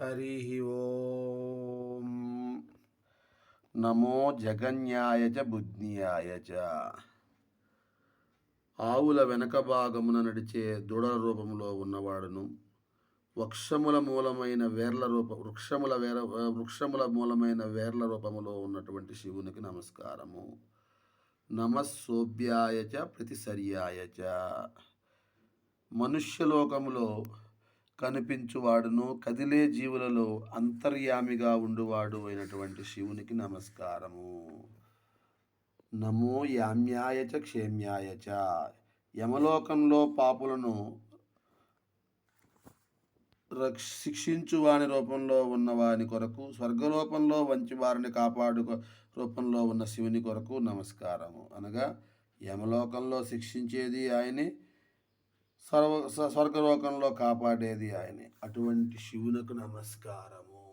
హరి ఓం నమో జగన్యాయ చ బుద్ధ్యాయ చ ఆవుల వెనక భాగమున నడిచే దూడల రూపంలో ఉన్నవాడును. వృక్షముల మూలమైన వేర్ల రూప వృక్షముల వేర వృక్షముల మూలమైన వేర్ల రూపములో ఉన్నటువంటి శివునికి నమస్కారము. నమస్సోభ్యాయ చ ప్రతిసర్యాయ చ. మనుష్యలోకములో కనిపించువాడును. కదిలే జీవులలో అంతర్యామిగా ఉండువాడు అయినటువంటి శివునికి నమస్కారము. నమో యామ్యాయచ క్షేమ్యాయచ యమలోకంలో పాపులను రక్ష శిక్షించు వాని రూపంలో ఉన్న వాని కొరకు స్వర్గరూపంలో వంచి వారిని కాపాడు రూపంలో ఉన్న శివుని కొరకు నమస్కారము. అనగా యమలోకంలో శిక్షించేది ఆయనే సర్వ స్వర్గలోకంలో కాపాడేది ఆయనే. అటువంటి శివునకు నమస్కారము.